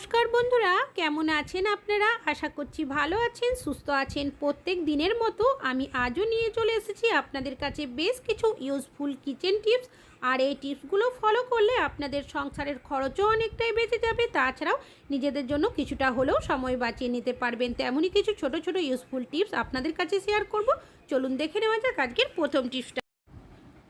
নমস্কার বন্ধুরা, কেমন আছেন আপনারা? আশা করছি ভালো আছেন, সুস্থ আছেন। প্রত্যেক দিনের মতো আমি আজও নিয়ে চলে এসেছি আপনাদের কাছে বেশ কিছু ইউজফুল কিচেন টিপস আর এই টিপসগুলো ফলো করলে আপনাদের সংসারের খরচও অনেকটাই বেঁচে যাবে। তাছাড়াও নিজেদের জন্য কিছুটা হলেও সময় বাঁচিয়ে নিতে পারবেন। তেমনই কিছু ছোট ছোট ইউজফুল টিপস আপনাদের কাছে শেয়ার করব। চলুন দেখে নেওয়া যাক আজকের প্রথম টিপসটা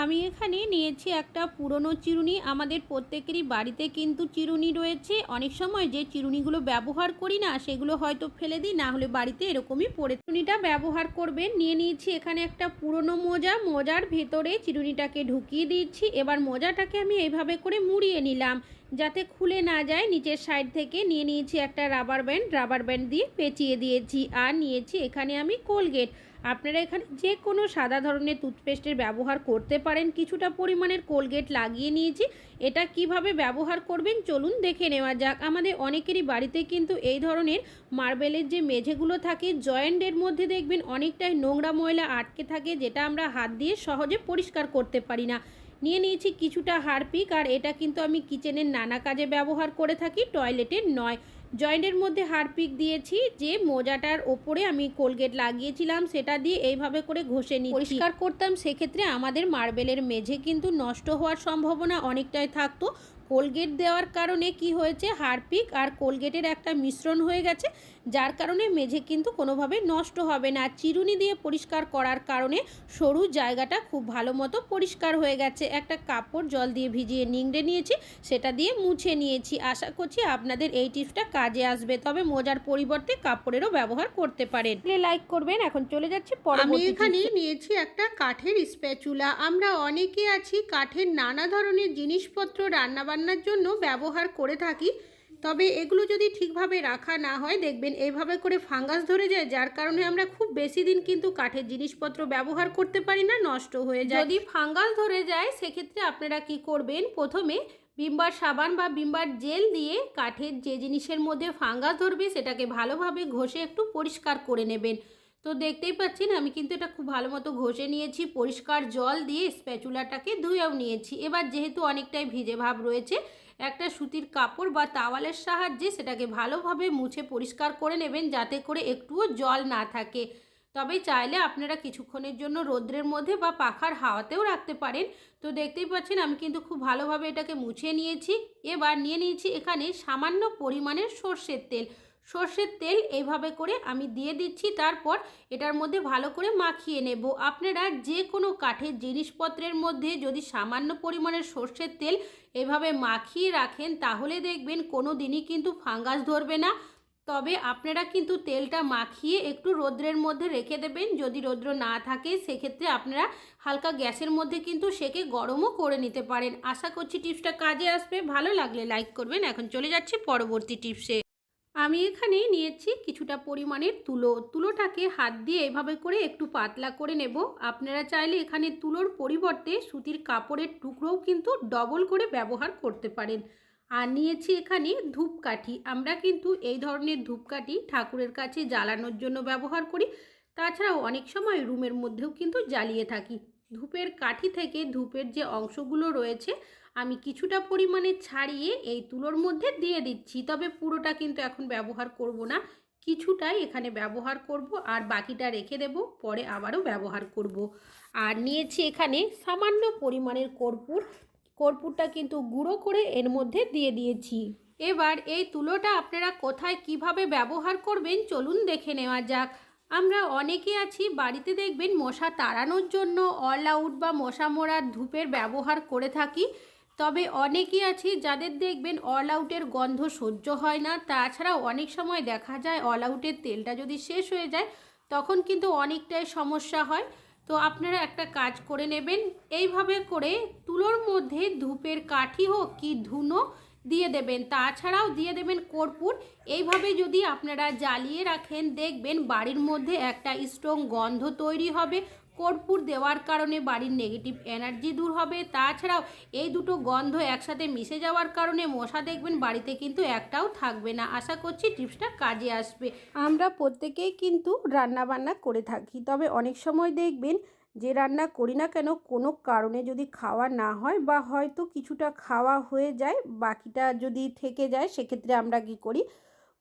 আমি এখানে নিয়েছি একটা পুরনো চিরুনি। আমাদের প্রত্যেকেরই বাড়িতে কিন্তু চিরুনি রয়েছে। অনেক সময় যে চিরুনিগুলো ব্যবহার করি না, সেগুলো হয়তো ফেলে দিই, না হলে বাড়িতে এরকমই পড়ে। চিরুনিটা ব্যবহার করবেন। নিয়ে নিয়েছি এখানে একটা পুরনো মোজা। মোজার ভেতরে চিরুনিটাকে ঢুকিয়ে দিচ্ছি এবার মোজাটাকে আমি এইভাবে করে মুড়িয়ে নিলাম। যাতে খুলে না যায়, নিচের সাইড থেকে নিয়ে নিয়েছি একটা রাবার ব্যান্ড রাবার ব্যান্ড দিয়ে পেঁচিয়ে দিয়েছি আর নিয়েছি এখানে আমি কোলগেট আপনারা এখানে যে কোনো সাদা ধরনের টুথপেস্টের ব্যবহার করতে পারেন, কিছুটা পরিমাণের কোলগেট লাগিয়ে নিয়েছি। এটা কীভাবে ব্যবহার করবেন চলুন দেখে নেওয়া যাক। আমাদের অনেকেরই বাড়িতে কিন্তু এই ধরনের মার্বেলের যে মেঝেগুলো থাকে জয়েন্টের মধ্যে দেখবেন অনেকটাই নোংরা ময়লা আটকে থাকে, যেটা আমরা হাত দিয়ে সহজে পরিষ্কার করতে পারি না। নিয়ে নিয়েছি কিছুটা হারপিক, আর এটা কিন্তু আমি কিচেনের নানা কাজে ব্যবহার করে থাকি টয়লেটের নয়। জয়েন্টের মধ্যে হারপিক দিয়েছি, যে মোজাটার ওপরে আমি কোলগেট লাগিয়েছিলাম, সেটা দিয়ে এইভাবে করে ঘষে নিই পরিষ্কার করতাম, সেক্ষেত্রে আমাদের মার্বেলের মেঝে কিন্তু নষ্ট হওয়ার সম্ভাবনা অনেকটাই থাকতো। কোলগেট দেওয়ার কারণে কি হয়েছে, হারপিক আর কোলগেটের একটা মিশ্রণ হয়ে গেছে যার কারণে মেঝে কিন্তু কোনোভাবে নষ্ট হবে না। চিরুনি দিয়ে পরিষ্কার করার কারণে সরু জায়গাটা খুব ভালো মতো পরিষ্কার হয়ে গেছে। একটা কাপড় জল দিয়ে ভিজিয়ে নিংড়ে নিয়েছি সেটা দিয়ে মুছে নিয়েছি। আশা করছি আপনাদের এই টিপসটা কাজে আসবে। তবে মোজার পরিবর্তে কাপড়েরও ব্যবহার করতে পারেন। লাইক করবেন। এখন চলে যাচ্ছি আমি এখানে নিয়েছি একটা কাঠের স্প্যাচুলা আমরা অনেকে আছি কাঠের নানা ধরনের জিনিসপত্র রান্নাবান্নার জন্য ব্যবহার করে থাকি। তবে এগুলো যদি ঠিকভাবে রাখা না হয়, দেখবেন এইভাবে করে ফাঙ্গাস ধরে যায়, যার কারণে আমরা খুব বেশি দিন কিন্তু কাঠের জিনিসপত্র ব্যবহার করতে পারি না, নষ্ট হয়ে যায়। যদি ফাঙ্গাস ধরে যায়, সেক্ষেত্রে আপনারা কি করবেন? প্রথমে বিম্বার সাবান বা বিম্বার জেল দিয়ে কাঠের যে জিনিসের মধ্যে ফাঙ্গাস ধরবে, সেটাকে ভালোভাবে ঘষে একটু পরিষ্কার করে নেবেন। তো দেখতেই পাচ্ছেন, আমি কিন্তু এটা খুব ভালো মতো ঘষে নিয়েছি, পরিষ্কার জল দিয়ে স্প্যাচুলাটাকে ধুয়েও নিয়েছি। এবার যেহেতু অনেকটাই ভিজে ভাব রয়েছে, একটা সুতির কাপড় বা তাওয়ালের সাহায্যে সেটাকে ভালোভাবে মুছে পরিষ্কার করে নেবেন, যাতে করে একটুও জল না থাকে। তবে চাইলে আপনারা কিছুক্ষণের জন্য রোদ্রের মধ্যে বা পাখার হাওয়াতেও রাখতে পারেন। তো দেখতেই পাচ্ছেন, আমি কিন্তু খুব ভালোভাবে এটাকে মুছে নিয়েছি। এবার নিয়ে নিয়েছি এখানে সামান্য পরিমাণের সর্ষের তেল। সর্ষের তেল এইভাবে করে আমি দিয়ে দিচ্ছি, তারপর এটার মধ্যে ভালো করে মাখিয়ে নেব। আপনারা যে কোনো কাঠের জিনিসপত্রের মধ্যে যদি সামান্য পরিমাণের সর্ষের তেল এভাবে মাখিয়ে রাখেন, তাহলে দেখবেন কোনো দিনই কিন্তু ফাঙ্গাস ধরবে না। তবে আপনারা কিন্তু তেলটা মাখিয়ে একটু রৌদ্রের মধ্যে রেখে দেবেন। যদি রৌদ্র না থাকে, সেক্ষেত্রে আপনারা হালকা গ্যাসের মধ্যে কিন্তু সেকে গরমও করে নিতে পারেন। আশা করছি টিপসটা কাজে আসবে। ভালো লাগলে লাইক করবেন। এখন চলে যাচ্ছি পরবর্তী টিপসে। আমি এখানে নিয়েছি কিছুটা পরিমাণের তুলো। তুলোটাকে হাত দিয়ে এভাবে করে একটু পাতলা করে নেব। আপনারা চাইলে এখানে তুলোর পরিবর্তে সুতির কাপড়ের টুকরোও কিন্তু ডবল করে ব্যবহার করতে পারেন। আর নিয়েছি এখানে ধূপকাঠি। আমরা কিন্তু এই ধরনের ধূপকাঠি ঠাকুরের কাছে জ্বালানোর জন্য ব্যবহার করি। তাছাড়াও অনেক সময় রুমের মধ্যেও কিন্তু জ্বালিয়ে থাকি। ধূপের কাঠি থেকে ধূপের যে অংশগুলো রয়েছে, আমি কিছুটা পরিমাণে ছাড়িয়ে এই তুলোর মধ্যে দিয়ে দিচ্ছি। তবে পুরোটা কিন্তু এখন ব্যবহার করব না। কিছুটাই এখানে ব্যবহার করব আর বাকিটা রেখে দেব, পরে আবারও ব্যবহার করব। আর নিয়েছি এখানে সামান্য পরিমাণের কর্পূর। কর্পূরটা কিন্তু গুঁড়ো করে এর মধ্যে দিয়ে দিয়েছি। এবার এই তুলোটা আপনারা কোথায় কীভাবে ব্যবহার করবেন চলুন দেখে নেওয়া যাক। আমরা অনেকে আছি, বাড়িতে দেখবেন মশা তাড়ানোর জন্য অল আউট বা মশা মোড়ার ধূপের ব্যবহার করে থাকি। তবে অনেকেই আছি যাদের দেখবেন অল আউটের গন্ধ সহ্য হয় না। তাছাড়াও অনেক সময় দেখা যায় অল আউটের তেলটা যদি শেষ হয়ে যায়, তখন কিন্তু অনেকটাই সমস্যা হয়। তো আপনারা একটা কাজ করে নেবেন। এইভাবে করে তুলোর মধ্যে ধূপের কাঠি হোক কি ধুনো দিয়ে দেবেন। তাছাড়াও দিয়ে দেবেন কর্পূর। এইভাবে যদি আপনারা জ্বালিয়ে রাখেন, দেখবেন বাড়ির মধ্যে একটা স্ট্রং গন্ধ তৈরি হবে। কর্পূর দেওয়ার কারণে বাড়ির নেগেটিভ এনার্জি দূর হবে। তাছাড়াও এই দুটো গন্ধ একসাথে মিশে যাওয়ার কারণে মশা দেখবেন বাড়িতে কিন্তু একটাও থাকবে না। আশা করছি টিপসটা কাজে আসবে। আমরা প্রত্যেকেই কিন্তু রান্না বান্না করে থাকি, তবে অনেক সময় দেখবেন যে রান্না করি না কেন, কোনো কারণে যদি খাওয়া না হয় বা হয়তো কিছুটা খাওয়া হয়ে যায়, বাকিটা যদি থেকে যায়, সেক্ষেত্রে আমরা কী করি?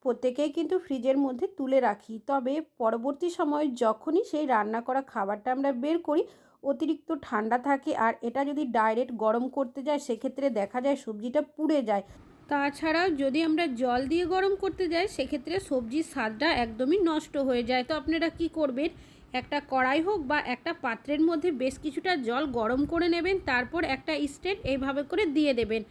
প্রত্যেকেই কিন্তু ফ্রিজের মধ্যে তুলে রাখি। তবে পরবর্তী সময় যখনই সেই রান্না করা খাবারটা আমরা বের করি, অতিরিক্ত ঠান্ডা থাকে আর এটা যদি ডাইরেক্ট গরম করতে যায়, সেক্ষেত্রে দেখা যায় সবজিটা পুড়ে যায়। তাছাড়াও যদি আমরা জল দিয়ে গরম করতে যাই, সেক্ষেত্রে সবজির স্বাদটা একদমই নষ্ট হয়ে যায়। তো আপনারা কি করবেন? একটা কড়াই হোক বা একটা পাত্রের মধ্যে বেশ কিছুটা জল গরম করে নেবেন, তারপর একটা স্টেট এইভাবে করে দিয়ে দেবেন।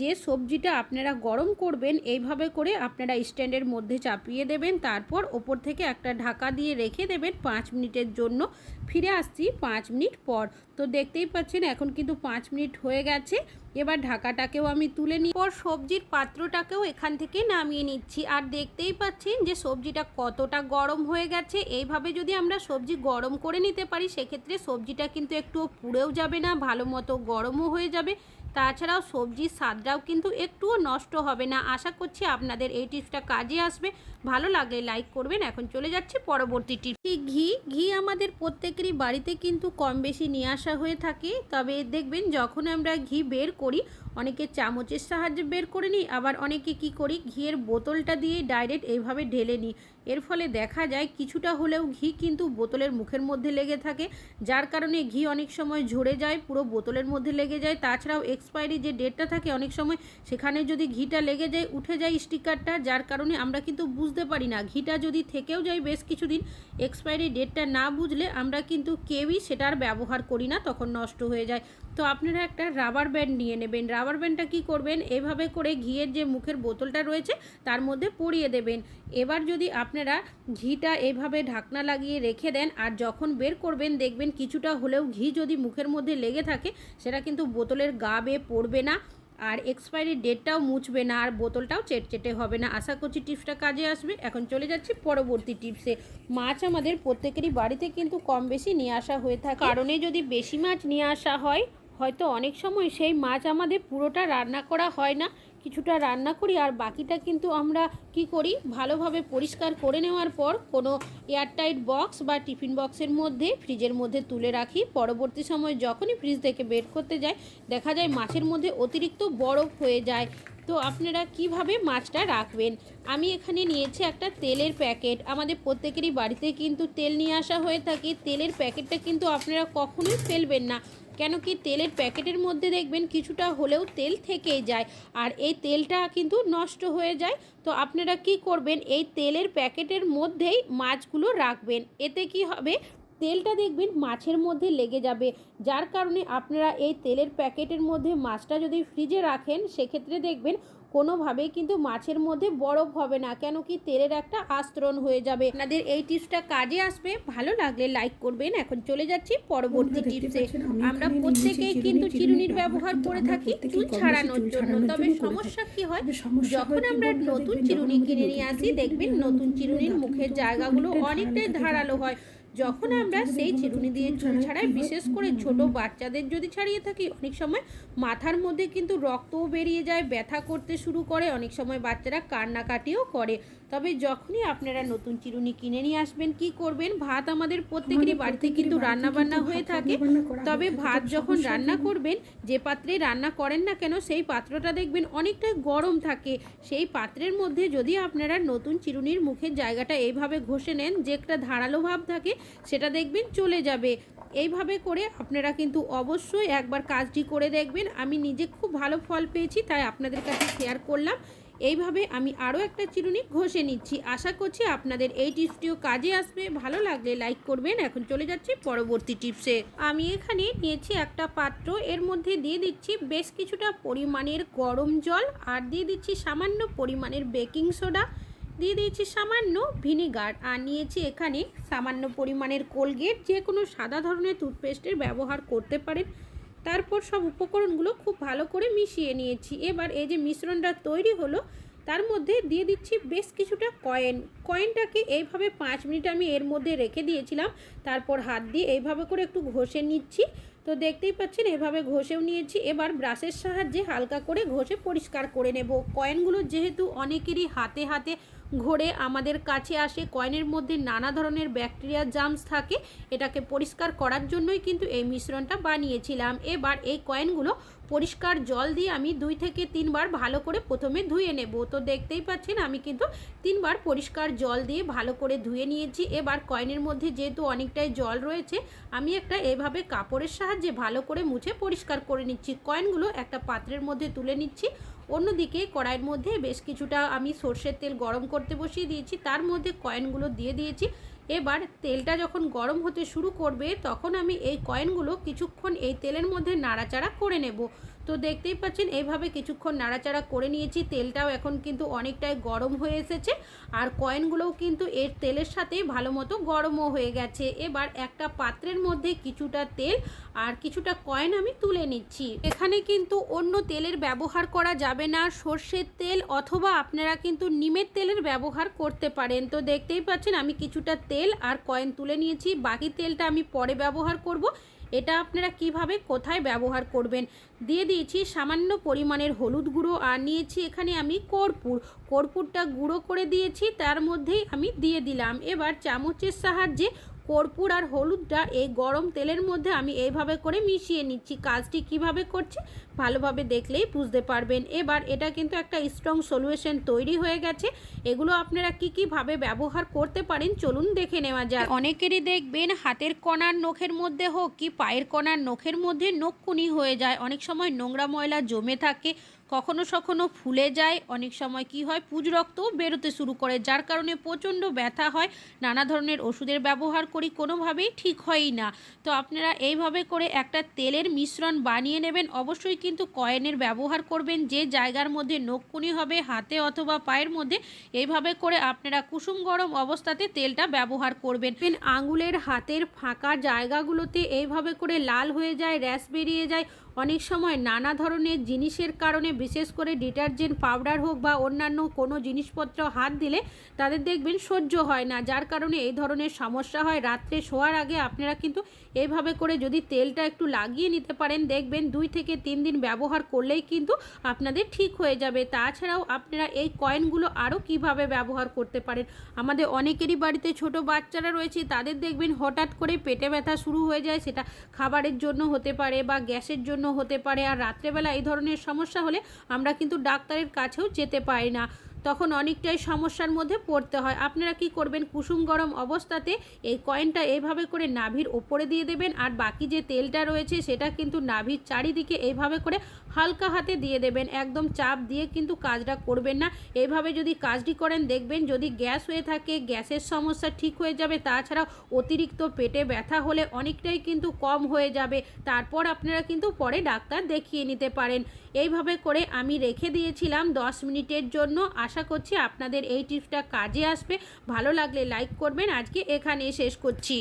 যে সবজিটা আপনারা গরম করবেন, এইভাবে করে আপনারা স্ট্যান্ডের মধ্যে চাপিয়ে দেবেন। তারপর ওপর থেকে একটা ঢাকা দিয়ে রেখে দেবেন পাঁচ মিনিটের জন্য। ফিরে আসছি পাঁচ মিনিট পর। তো দেখতেই পাচ্ছেন, এখন কিন্তু পাঁচ মিনিট হয়ে গেছে। এবার ঢাকাটাকেও আমি তুলে নিই পর সবজির পাত্রটাকেও এখান থেকে নামিয়ে নিচ্ছি। আর দেখতেই পাচ্ছেন যে সবজিটা কতটা গরম হয়ে গেছে। এইভাবে যদি আমরা সবজি গরম করে নিতে পারি, সেক্ষেত্রে সবজিটা কিন্তু একটুও পুড়েও যাবে না, ভালো মতো গরমও হয়ে যাবে। তাছাড়াও সবজির স্বাদটাও কিন্তু একটুও নষ্ট হবে না। আশা করছি আপনাদের এই টিপসটা কাজে আসবে। ভালো লাগলে লাইক করবেন। এখন চলে যাচ্ছে পরবর্তী টিপস। ঘি ঘি আমাদের প্রত্যেকেরই বাড়িতে কিন্তু কম বেশি নিয়ে আসা হয়ে থাকে। তবে দেখবেন যখন আমরা ঘি বের করি অনেকে চামচের সাহায্যে বের করে নিই, আবার অনেকে কি করি, ঘিয়ের বোতলটা দিয়ে ডাইরেক্ট এইভাবে ঢেলে নিই। এর ফলে দেখা যায় কিছুটা হলেও ঘি কিন্তু বোতলের মুখের মধ্যে লেগে থাকে, যার কারণে ঘি অনেক সময় ঝরে যায়, পুরো বোতলের মধ্যে লেগে যায়। তাছাড়াও এক্সপায়ারি যে ডেটটা থাকে, অনেক সময় সেখানে যদি ঘিটা লেগে যায়, উঠে যায় স্টিকারটা যার কারণে আমরা কিন্তু বুঝতে পারি না। ঘিটা যদি থেকেও যায় বেশ কিছুদিন এক্সপায়ারি ডেটটা না বুঝলে আমরা কিন্তু কেউই সেটার ব্যবহার করি না, তখন নষ্ট হয়ে যায়। তো আপনারা একটা রাবার ব্যান্ড নিয়ে নেবেন। রাবার ব্যান্ডটা কি করবেন? এভাবে করে ঘিয়ের যে মুখের বোতলটা রয়েছে, তার মধ্যে পরিয়ে দেবেন। এবার যদি আপনারা ঘিটা এভাবে ঢাকনা লাগিয়ে রেখে দেন, আর যখন বের করবেন, দেখবেন কিছুটা হলেও ঘি যদি মুখের মধ্যে লেগে থাকে, সেটা কিন্তু বোতলের গা বেয়ে পড়বে না, আর এক্সপায়ারি ডেটটাও মুছবে না, আর বোতলটাও চেটচেটে হবে না। আশা করছি টিপসটা কাজে আসবে। এখন চলে যাচ্ছি পরবর্তী টিপসে। মাছ আমাদের প্রত্যেকেরই বাড়িতে কিন্তু কম বেশি নিয়ে আসা হয়ে থাকে। কারণে যদি বেশি মাছ নিয়ে আসা হয় হয়তো অনেক সময় সেই মাছ আমাদের পুরোটা রান্না করা হয় না, কিছুটা রান্না করি আর বাকিটা কিন্তু আমরা কি করি? ভালোভাবে পরিষ্কার করে নেওয়ার পর কোনো এয়ারটাইট বক্স বা টিফিন বক্সের মধ্যে, ফ্রিজের মধ্যে তুলে রাখি। পরবর্তী সময় যখনই ফ্রিজ থেকে বের করতে যাই, দেখা যায় মাছের মধ্যে অতিরিক্ত বরফ হয়ে যায়। তো আপনারা কীভাবে মাছটা রাখবেন? আমি এখানে নিয়েছি একটা তেলের প্যাকেট। আমাদের প্রত্যেকেরই বাড়িতে কিন্তু তেল নিয়ে আসা হয়ে থাকে। তেলের প্যাকেটটা কিন্তু আপনারা কখনোই ফেলবেন না। কেন কি তেলের প্যাকেটের মধ্যে দেখবেন কিছুটা হলেও তেল থেকেই যায় আর এই তেলটা কিন্তু নষ্ট হয়ে যায়। তো আপনারা কি করবেন? এই তেলের প্যাকেটের মধ্যেই মাছগুলো রাখবেন। এতে কি হবে? তেলটা দেখবেন মাছের মধ্যে লেগে যাবে। যার কারণে আপনারা এই তেলের প্যাকেটের মধ্যে মাছটা যদি ফ্রিজে রাখেন, সেক্ষেত্রে দেখবেন কোনোভাবেই কিন্তু মাছের মধ্যে বরফ হবে না কেন কি তেলের একটা আস্তরণ হয়ে যাবে। আপনাদের এই টিপসটা কাজে আসবে ভালো লাগলে লাইক করবেন। এখন চলে যাচ্ছি পরবর্তী টিপসে। আমরা প্রত্যেকেই কিন্তু চিরুনির ব্যবহার করে থাকি চুল ছাড়ানোর জন্য। তবে সমস্যা কি হয়? যখন আমরা নতুন চিরুনি কিনে নিয়ে আসি দেখবেন নতুন চিরুনির মুখের জায়গাগুলো অনেকটাই ধারালো হয়। যখন আমরা সেই চিরুনি দিয়ে চুল ছাড়াই, বিশেষ করে ছোট বাচ্চাদের যদি ছাড়িয়ে থাকি, অনেক সময় মাথার মধ্যে কিন্তু রক্তও বেরিয়ে যায়, ব্যথা করতে শুরু করে, অনেক সময় বাচ্চারা কান্নাকাটিও করে। তবে যখনই আপনারা নতুন চিরুনি কিনে নিয়ে আসবেন কি করবেন? ভাত আমাদের প্রত্যেকেরই বাড়িতে কিন্তু রান্না বান্না হয়ে থাকে। তবে ভাত যখন রান্না করবেন যে পাত্রে রান্না করেন না কেন সেই পাত্রটা দেখবেন অনেকটাই গরম থাকে। সেই পাত্রের মধ্যে যদি আপনারা নতুন চিরুনির মুখের জায়গাটা এইভাবে ঘষে নেন যে একটা ধারালো ভাব থাকে সেটা দেখবেন চলে যাবে। এইভাবে করে আপনারা কিন্তু অবশ্যই একবার কাজটি করে দেখবেন। আমি নিজে খুব ভালো ফল পেয়েছি তাই আপনাদের কাছে শেয়ার করলাম। এইভাবে আমি আরও একটা চিরুনি ঘষে নিচ্ছি। আশা করছি আপনাদের এই টিপসটিও কাজে আসবে। ভালো লাগলে লাইক করবেন। এখন চলে যাচ্ছি পরবর্তী টিপসে। আমি এখানে নিয়েছি একটা পাত্র। এর মধ্যে দিয়ে দিচ্ছি বেশ কিছুটা পরিমাণের গরম জল আর দিয়ে দিচ্ছি সামান্য পরিমাণের বেকিং সোডা। দিয়ে দিয়েছি সামান্য ভিনিগার আর নিয়েছি এখানে সামান্য পরিমাণের কোলগেট। যে কোনো সাদা ধরনের টুথপেস্টের ব্যবহার করতে পারেন। তারপর সব উপকরণগুলো খুব ভালো করে মিশিয়ে নিয়েছি। এবার এই যে মিশ্রণটা তৈরি হলো, তার মধ্যে দিয়ে দিচ্ছি বেশ কিছুটা কয়েন কয়েনটাকে এইভাবে পাঁচ মিনিট আমি এর মধ্যে রেখে দিয়েছিলাম। তারপর হাত দিয়ে এইভাবে করে একটু ঘষে নিচ্ছি। তো দেখতেই পাচ্ছেন, এভাবে ঘষেও নিয়েছি। এবার ব্রাশের সাহায্যে হালকা করে ঘষে পরিষ্কার করে নেব। কয়েনগুলো যেহেতু অনেকেরই হাতে হাতে ঘোরে আমাদের কাছে আসে কয়েনের মধ্যে নানা ধরনের ব্যাকটেরিয়া জামস থাকে। এটাকে পরিষ্কার করার জন্যই কিন্তু এই মিশ্রণটা বানিয়েছিলাম। এবার এই কয়েনগুলো পরিষ্কার জল দিয়ে আমি দুই থেকে তিনবার ভালো করে প্রথমে ধুয়ে নেব। তো দেখতেই পাচ্ছেন, আমি কিন্তু তিনবার পরিষ্কার জল দিয়ে ভালো করে ধুয়ে নিয়েছি। এবার কয়েনের মধ্যে যেহেতু অনেকটাই জল রয়েছে, আমি একটা এভাবে কাপড়ের সাহায্যে ভালো করে মুছে পরিষ্কার করে নিচ্ছি। কয়েনগুলো একটা পাত্রের মধ্যে তুলে নিচ্ছি। অন্যদিকে কড়াইয়ের মধ্যে বেশ কিছুটা আমি সর্ষের তেল গরম করতে বসিয়ে দিয়েছি, তার মধ্যে কয়েনগুলো দিয়ে দিয়েছি। এবার তেলটা যখন গরম হতে শুরু করবে, তখন আমি এই কয়েনগুলো কিছুক্ষণ এই তেলের মধ্যে নাড়াচাড়া করে নেব। তো দেখতেই পাচ্ছেন এইভাবে কিছুক্ষণ নাড়াচাড়া করে নিয়েছি। তেলটাও এখন কিন্তু অনেকটাই গরম হয়ে এসেছে। আর কয়েনগুলোও কিন্তু এর তেলের সাথেই ভালো মতো গরমও হয়ে গেছে। এবার একটা পাত্রের মধ্যে কিছুটা তেল আর কিছুটা কয়েন আমি তুলে নিচ্ছি। এখানে কিন্তু অন্য তেলের ব্যবহার করা যাবে না। সর্ষের তেল অথবা আপনারা কিন্তু নিমের তেলের ব্যবহার করতে পারেন। তো দেখতেই পাচ্ছেন, আমি কিছুটা তেল আর কয়েন তুলে নিয়েছি। বাকি তেলটা আমি পরে ব্যবহার করব। এটা আপনারা কীভাবে, কোথায় ব্যবহার করবেন? দিয়ে দিয়েছি সামান্য পরিমাণের হলুদ গুঁড়ো আর নিয়েছি এখানে আমি কর্পূর। কর্পূরটা গুঁড়ো করে দিয়েছি, তার মধ্যেই আমি দিয়ে দিলাম। এবার চামচের সাহায্যে কর্পূর আর হলুদটা এই গরম তেলের মধ্যে আমি এইভাবে করে মিশিয়ে নিচ্ছি। কাজটি কীভাবে করছি ভালোভাবে দেখলেই বুঝতে পারবেন। এবার এটা কিন্তু একটা স্ট্রং সলিউশন তৈরি হয়ে গেছে। এগুলো আপনারা কি কীভাবে ব্যবহার করতে পারেন চলুন দেখে নেওয়া যাক। অনেকেরই দেখবেন হাতের কণার নখের মধ্যে হোক কি পায়ের কণার নখের মধ্যে নখকুনি হয়ে যায়। অনেক সময় নোংরা ময়লা জমে থাকে কখনো সখনো ফুলে যায়, অনেক সময় কি হয়, পুজ রক্তও বেরোতে শুরু করে, যার কারণে প্রচণ্ড ব্যথা হয়। নানা ধরনের ওষুধের ব্যবহার করি, কোনোভাবেই ঠিক হয়ই না। তো আপনারা এইভাবে করে একটা তেলের মিশ্রণ বানিয়ে নেবেন। অবশ্যই কিন্তু কয়েনের ব্যবহার করবেন, যে জায়গার মধ্যে নখকুনি হবে, হাতে অথবা পায়ের মধ্যে। এইভাবে করে আপনারা কুসুম গরম অবস্থাতে তেলটা ব্যবহার করবেন। আঙুলের হাতের ফাঁকা জায়গাগুলোতে এইভাবে করে লাল হয়ে যায়, র্যাশ বেরিয়ে যায়। অনেক সময় নানা ধরনের জিনিসের কারণে বিশেষ করে ডিটারজেন্ট পাউডার হোক বা অন্যান্য কোনো জিনিসপত্র হাত দিলে তাদের দেখবেন সহ্য হয় না। যার কারণে এই ধরনের সমস্যা হয়। রাত্রে শোয়ার আগে আপনারা কিন্তু এইভাবে করে যদি তেলটা একটু লাগিয়ে নিতে পারেন, দেখবেন দুই থেকে তিন দিন ব্যবহার করলেই কিন্তু আপনাদের ঠিক হয়ে যাবে। তাছাড়াও আপনারা এই কয়েনগুলো আরও কীভাবে ব্যবহার করতে পারেন? আমাদের অনেকেরই বাড়িতে ছোট বাচ্চারা রয়েছে, তাদের দেখবেন হঠাৎ করে পেটে ব্যথা শুরু হয়ে যায়। সেটা খাবারের জন্য হতে পারে বা গ্যাসের জন্য হতে পারে। আর রাত্রেবেলা এই ধরনের সমস্যা হলে আমরা কিন্তু ডাক্তারের কাছেও যেতে পারি না। তখন অনেকটাই সমস্যার মধ্যে পড়তে হয়। আপনারা কি করবেন? কুসুম গরম অবস্থাতে এই কয়েনটা এইভাবে করে নাভির ওপরে দিয়ে দেবেন আর বাকি যে তেলটা রয়েছে সেটা কিন্তু নাভির চারিদিকে এইভাবে করে হালকা হাতে দিয়ে দেবেন। একদম চাপ দিয়ে কিন্তু কাজটা করবেন না। এইভাবে যদি কাজটি করেন, দেখবেন যদি গ্যাস হয়ে থাকে, গ্যাসের সমস্যা ঠিক হয়ে যাবে। তাছাড়া অতিরিক্ত পেটে ব্যথা হলে অনেকটাই কিন্তু কম হয়ে যাবে। তারপর আপনারা কিন্তু পরে ডাক্তার দেখিয়ে নিতে পারেন। এইভাবে করে আমি রেখে দিয়েছিলাম দশ মিনিটের জন্য। আশা করছি আপনাদের এই টিপসটা কাজে আসবে। ভালো লাগলে লাইক করবেন। আজকে এখানে শেষ করছি।